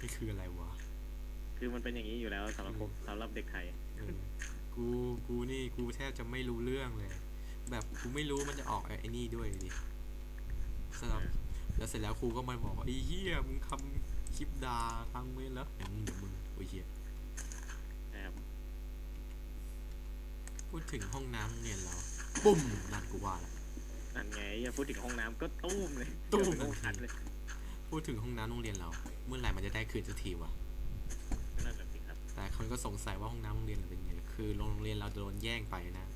นี่คืออะไรวะคือมันเป็นอย่างนี้อยู่แล้วสำหรับผมสำหรับเด็กไทย เออกูกูนี่กูแทบจะไม่รู้เรื่องเลย แบบกูไม่รู้มันจะออกไอ้นี่ด้วยดิสำหรับแล้วเสร็จแล้วครูก็มาบอกว่าไอ้เหี้ยมึงทำคลิปด่าทางเมนแล้วอย่างมึงเดี๋ยวมึงโอ้ยเหี้ยนะครับพูดถึงห้องน้ำโรงเรียนเราปุ้มนั่นกูว่าละ นั่นไงอย่าพูดถึงห้องน้ำก็ตุ้มเลยตุ้ม เดี๋ยวเป็นห้องอัดเลย พูดถึงห้องน้ำโรงเรียนเรา เมื่อไหร่มันจะได้คืนสักทีวะนั่นแหละสิครับแต่คนก็สงสัยว่าห้องน้ำโรงเรียนเราเป็นไง คือโรงเรียนเราโดนแย่งไปนะ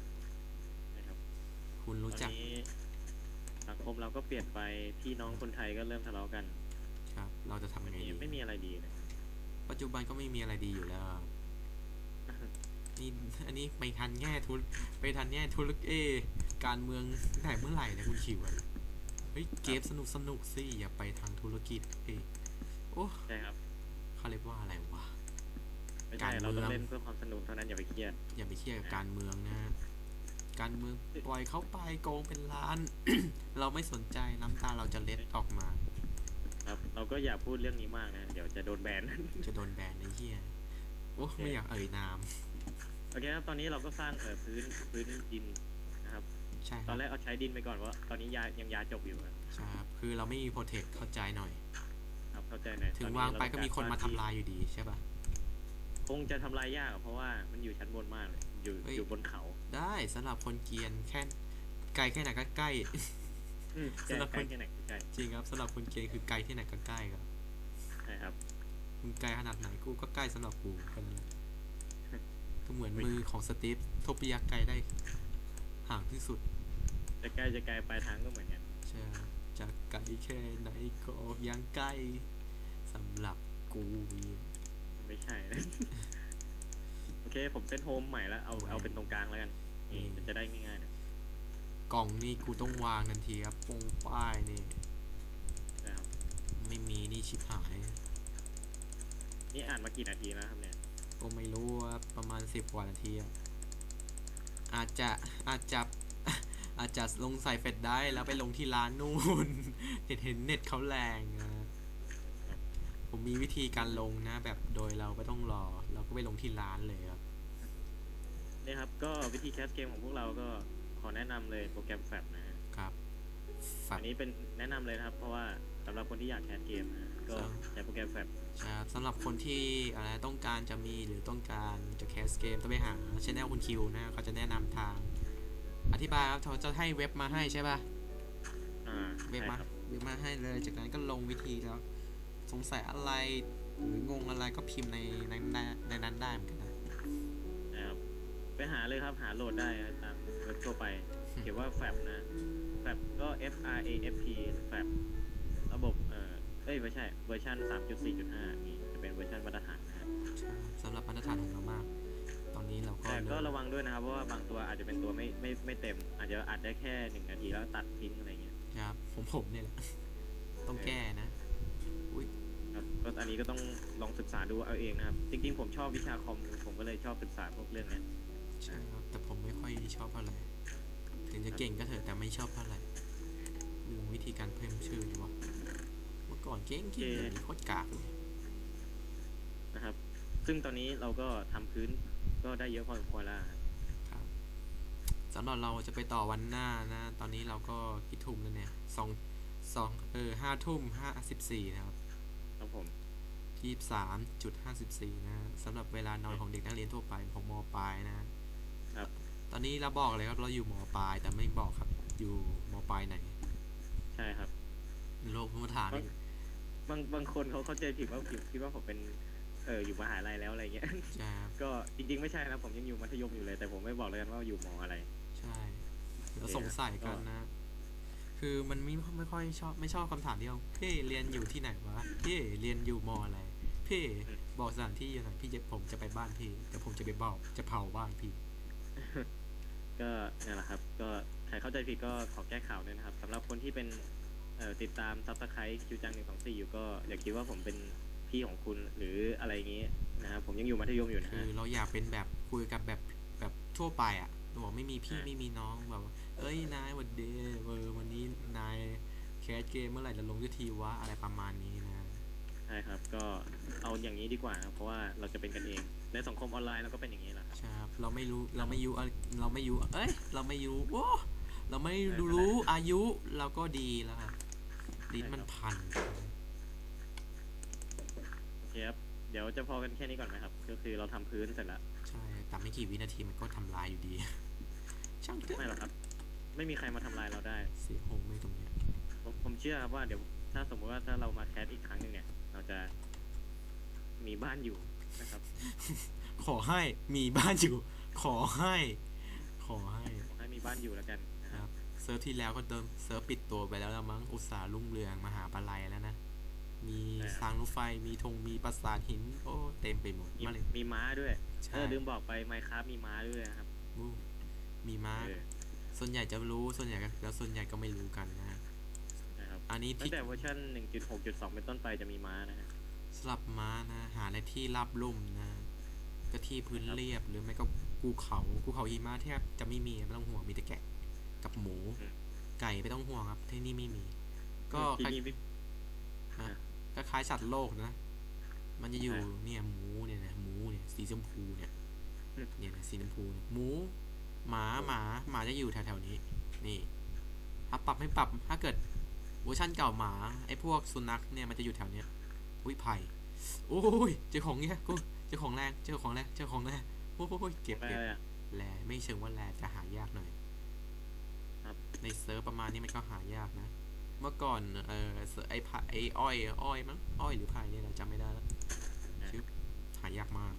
นะครับคุณตรู้อนจักนี้สังคมเราก็เปลี่ยนไปพี่น้องคนไทยก็เริ่มทะเลาะกันครับ เราจะทำยังไงดี ไม่มีอะไรดีเลย ปัจจุบันก็ไม่มีอะไรดีอยู่แล้วนี่ อันนี้ไปทันแง่ทุนไปทันแง่ธุรกิจเอยการเมืองไหนเมื่อไหร่เนะคุณคิวอะ เฮ้ยเกมสนุกสนุกสิอย่าไปทางธุรกิจเอยโอ้ใช่ครับเขาเรียกว่าอะไรวะไม่ใช่การเมืองเราต้องเล่นเพื่อความสนุกเท่านั้นอย่าไปเครียดอย่าไปเครียดกับการเมืองนะการเมืองปล่อยเขาไปโกงเป็นล้าน เราไม่สนใจน้ำตาเราจะเล็ดออกมา ครับ เราก็อย่าพูดเรื่องนี้มากนะ เดี๋ยวจะโดนแบนจะโดนแบนไอ้เหี้ยโอ้ไม่อยากเอ่ยนามโอเคครับตอนนี้เราก็สร้างเอ่อพื้นพื้นดินนะครับ ใช่คตรัอบนแรกเอาใช้ดินไปก่อนเพราะตอนนี้ยายังยาจบอยู่อะใช่ครับคือเราไม่มีโปรเทคเข้าใจหน่อย ครับเข้าใจหน่อยถึตงอนนี้วางไปเรก็มีคนมาทำลายอยู่ดีใช่ปะคงจะทำลายยากอะเพราะว่ามันอยู่ชั้นบนมากเลย อยู่เฮ้ย อยู่บนเขาได้สำหรับคนเกรียนแค่ไกลแค่ไหนก็ใกล้ อืมสำหรับใกล้คนแค่ไหนใกล้จริงครับสำหรับคนเกรียนคือไกลที่ไหนก็ใกล้ครับใช่ครับ มึงไกลขนาดไหนกูก็ใกล้สำหรับกูแค่นั้นแหละก็เหมือนมือของสตีฟโทปิยะไกลได้ ห่างที่สุด จะใกล้จะไกลปลายทางก็เหมือนกัน ใช่ครับจะไกลแค่ไหนก็ยังใกล้สำหรับกูไม่ใช่นะ โอเค ผมเซตโฮมใหม่แล้ว เอาเอาเป็นตรงกลางแล้วกันนี่มันจะได้ง่ายๆนะกล่องนี่กูต้องวางทันทีครับปงป้ายนี่นะครับไม่มีนี่ชิบหาย นี่อ่านมากี่นาทีแล้วครับเนี่ย ก็ไม่รู้ว่าประมาณสิบกว่านาทีอะ อาจจะอาจจะอาจจะลงใส่เฟดได้แล้วไปลงที่ร้านนู่นเห็นเห็นเน็ตเขาแรงนะผมมีวิธีการลงนะ แบบโดยเราไม่ต้องรอ เราก็ไปลงที่ร้านเลยครับนี่ครับ ก็วิธีแคสเกมของพวกเราก็ขอแนะนำเลยโปรแกรมแฟบนะ อันนี้เป็นแนะนำเลยนะครับ เพราะว่าสำหรับคนที่อยากแคสเกมนะก็ครับใช้โปรแกรมแฟบใช่ครับสำหรับคนที่อะไรต้องการจะมีหรือต้องการจะแคสเกมต้องไปหาช anel คุณคิวนะเขาจะแนะนำทาง อธิบายครับเขาจะให้เว็บมาให้ใช่ป่ะอ่าเว็บใช่มาครับเว็บมาให้เลย จากนั้นก็ลงวิธีแล้ว สงสัยอะไรหรืองงอะไรก็พิมพ์ในในในในนั้นได้เหมือนกันนะ นะครับไปหาเลยครับหาโหลดได้นะตามเว็บทั่วไป เขียนว่าแฟบนะ แฟบก็ F R A F P แฟบระบบเอ่อเอ้ยไม่ใช่เวอร์ชัน3.4.5นี่จะเป็นเวอร์ชันมาตรฐานนะฮะใช่สำหรับมาตรฐานของเรามาก ตอนนี้เราก็แต่ก็เริ่มระวังด้วยนะครับ เพราะว่าบางตัวอาจจะเป็นตัวไม่ไม่ไม่เต็ม อาจจะอัดได้แค่หนึ่งนาทีแล้วตัดทิ้งอะไรเงี้ยครับผมผมเนี่ยแหละต้องแก้นะครับก็อันนี้ก็ต้องลองศึกษาดูเอาเองนะครับ จริงๆผมชอบวิชาคอมผมก็เลยชอบศึกษาพวกเรื่องเนี้ยใช่ครับแต่ผมไม่ค่อยชอบเท่าไหร่ ถึงจะเก่งก็เถอะแต่ไม่ชอบเท่าไหร่ลืมวิธีการเพิ่มชื่อดีวะเมื่อก่อนเก่งเก่งเดี๋ยวนี้โคตรกากเลยนะครับ ซึ่งตอนนี้เราก็ทำพื้นก็ได้เยอะพอสมควรแล้วครับครับสำหรับเราจะไปต่อวันหน้านะ ตอนนี้เราก็กี่ทุ่มแล้วเนี่ยสองสองเออห้าทุ่มห้าสิบสี่นะครับ ครับผมยี่สามจุดห้าสิบสี่นะสำหรับเวลานอนของเด็กนักเรียนทั่วไปของมปลายนะครับ ตอนนี้เราบอกเลยครับ เราอยู่มปลายแต่ไม่บอกครับ อยู่มปลายไหนใช่ครับโลกมาถามอีกบางบางคนเขาเข้าใจผิดว่าผิดคิดว่าผมเป็นเอออยู่มหาลัยแล้วอะไรเงี้ยใช่ครับก็จริง ๆ ไม่ใช่นะผมยังอยู่มัธยมอยู่เลย แต่ผมไม่บอกเลยกันว่าอยู่มอะไร ใช่เราสงสัยกันนะ คือมันไม่ไม่ค่อยชอบไม่ชอบคำถามเดียวพี่เรียนอยู่ที่ไหนวะพี่เรียนอยู่มอะไรพี่บอกสถานที่อยู่ไหนพี่จะผมจะไปบ้านพี่แต่ผมจะไปบอกจะเผาบ้านพี่ ก็นั่นแหละครับ ก็ใครเข้าใจผิดก็ขอแก้ข่าวด้วยนะครับสำหรับคนที่เป็นเอ่อติดตามซับสไครต์คิวจังหนึ่งสองสี่อยู่ก็อย่าคิดว่าผมเป็นพี่ของคุณหรืออะไรอย่างงี้นะครับผมยังอยู่มัธยมอยู่นะคืฮะอเราอยากเป็นแบบคุยกับแบบแบบทั่วไปอะบอกไม่มีพี่อ่าไม่มีน้องแบบว่าเอ้ยนายวันเดย์เออวันนี้นายแคสเกมเมื่อไหร่จะลงสักทีวะอะไรประมาณนี้นะใช่ครับ ก็เอาอย่างนี้ดีกว่าครับเพราะว่าเราจะเป็นกันเอง ในสังคมออนไลน์เราก็เป็นอย่างนี้แหละครับ ใช่ครับเราไม่รู้เราไม่ยุเราไม่ยุเอ้ย เราไม่ยุโอ้เราไม่รู้อายุเราก็ดีแล้วครับลิ้นมันพันโอเคครับเดี๋ยวจะพอกันแค่นี้ก่อนไหมครับ ก็คือเราทำพื้นเสร็จแล้วใช่แต่ไม่กี่วินาทีมันก็ทำลายอยู่ดี ช่างเถไม่หรอะอกครับ ไม่มีใครมาทำลายเราได้เสียโหงไม่ตรงเนี้ยผมผมเชื่อครับว่าเดี๋ยวถ้าสมมติว่าถ้าเรามาแคสอีกครั้งหนึ่งเนี่ย เราจะมีบ้านอยู่นะครับ ขอให้มีบ้านอยู่ ขอให้ ขอให้ขอให้มีบ้านอยู่แล้วกันนะคครัรับบเซิร์ฟที่แล้วก็เดิมเซิร์ฟปิดตัวไปแล้วละมั้งอุตสาห์รุ่งเรืองมหาปลัยแล้วนะ มีทางรถไฟมีธงมีปราสาทหิน โอ้เต็มไปหมดมีมาเลย มีม้าด้วยใช่ เออลืมบอกไปไมค์ครับมีม้าด้วยนะครับอู้มีม้า เออส่วนใหญ่จะรู้ส่วนใหญ่ก็แล้วส่วนใหญ่ก็ไม่รู้กันนะนะครับ อันนี้ตั้ที่งแต่เวอร์ชัน1.6.2 เป็นต้นไปจะมีม้านะฮะสลับม้านะ หาในที่ราบลุ่มนะก็ที่พื้นครับเรียบหรือไม่ก็ภูเขาภูเขาหิมะแทบจะไม่มีไม่ต้องห่วงมีแต่แกะกับหมู ไก่ไม่ต้องห่วงครับ ที่นี่ไม่มี ก็ที่คล้ายนี่ไม่อะก็คล้ายสัตว์โลกนะ มันจะอยู่เนี่ยหมูเนี่ยนะหมูเนี่ยสีชมพูเนี่ยเนี่ยนะสีชมพูเนี่ยหมู หมาหมาหมาจะอยู่แถวๆนี้ นี่ถ้าปรับไม่ปรับถ้าเกิด เวอร์ชันเก่าหมาไอ้พวกสุนัขเนี่ยมันจะอยู่แถวเนี้ยอุ้ยไผ่โอ้ยเจอของเนี้ยกูเจอของแรงเจอของแรงเจอของแรงโอ้ยเก็บไปเก็บเลยอะแลไม่เชิงว่าแลจะหายากหน่อยครับในเซิร์ฟประมาณนี้มันก็หายากนะ เมื่อก่อนเออเซิร์ฟไอ้ไผ่ไอ้อ้อยอ้อยมั้งอ้อยหรือไผ่เนี่ยเราจำไม่ได้แล้วชื่อหายากมาก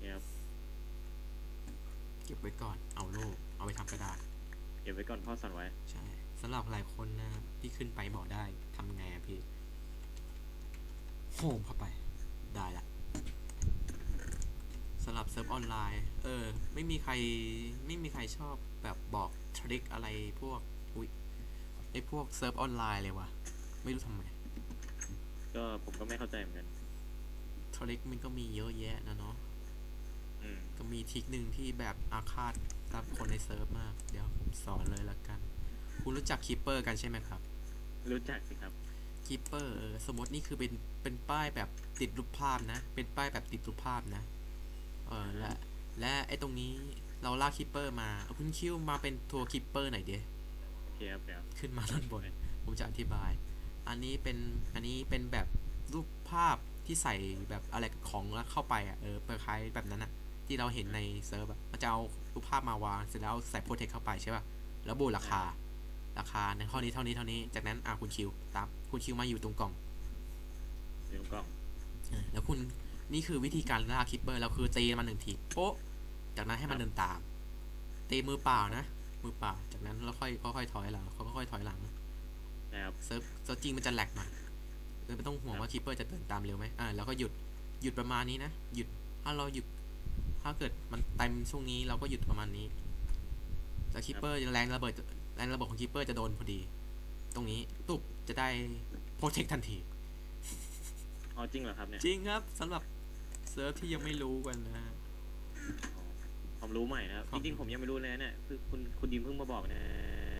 เนี่ยครับเก็บไว้ก่อนเอาโลกเอาไปทำกระดาษเก็บไว้ก่อนพ่อสั่นไว้ใช่ สำหรับหลายคนนะครับที่ขึ้นไปบอกได้ทำไงอะพี่โหมเข้าไปได้ละสำหรับเซิร์ฟออนไลน์ เออ ไม่มีใครไม่มีใครชอบแบบบอกทริคอะไรพวกอุ้ยไอพวกเซิร์ฟออนไลน์เลยวะไม่รู้ทำไมก็ผมก็ไม่เข้าใจเหมือนกันทริคมันก็มีเยอะแยะนะเนาะอืมก็มีทริคหนึ่งที่แบบอาฆาตกับคนในเซิร์ฟมาก เดี๋ยวผมสอนเลยละกัน คุณรู้จักคีเปอร์กันใช่ไหมครับ รู้จักสิครับคีเปอร์สมมตินี่คือเป็นเป็นป้ายแบบติดรูปภาพนะ เป็นป้ายแบบติดรูปภาพนะ เออและและไอ้ตรงนี้เราลากคีเปอร์มาเอาคุณคิวมาเป็นตัวคีเปอร์หน่อยเดียโอเคครับเดี๋ยวขึ้นมาด้านบนผมจะอธิบาย อันนี้เป็นอันนี้เป็นแบบรูปภาพที่ใส่แบบอะไรของแล้วเข้าไปอะเออคล้ายๆแบบนั้นอะ ที่เราเห็นในเซิร์ฟอะมันจะเอารูปภาพมาวางเสร็จแล้วใส่โปรเทคเข้าไปใช่ป่ะแล้วบูราคา ราคาในข้อนี้เท่านี้เท่านี้ จากนั้นอะคุณคิวตามคุณคิวมาอยู่ตรงกล่องเดี๋ยวกล่องเออแล้วคุณนี่คือวิธีการล่าคิปเปอร์เราคือตีมันหนึ่งทีโป๊ะจากนั้นให้มันเดินตามตีมือเปล่านะมือเปล่า จากนั้นแล้วค่อยค่อยๆถอยหลังค่อยๆถอยหลังนะครับเซิร์ฟเซิร์ฟจริงมันจะแหลกหน่อยเลยไม่ต้องห่วงว่าคิปเปอร์จะเดินตามเร็วไหมอ่าแล้วก็หยุดหยุดประมาณนี้นะหยุดถ้าเราหยุดถ้าเกิดมันเต็มช่วงนี้เราก็หยุดประมาณนี้แล้วคิปเปอร์แรงระเบิด แรงระเบิดของคิปเปอร์จะโดนพอดี ตรงนี้ตุบจะได้โปรเทคทันที อ๋อจริงเหรอครับเนี่ยจริงครับสำหรับเซิร์ฟที่ยังไม่รู้กันนะฮะอ๋อความรู้ใหม่นะครับ ครัจบ ริงๆผมยังไม่รู้เลยนะเนี่ยคือคุณคุณดิมเพิ่งมาบอกนะ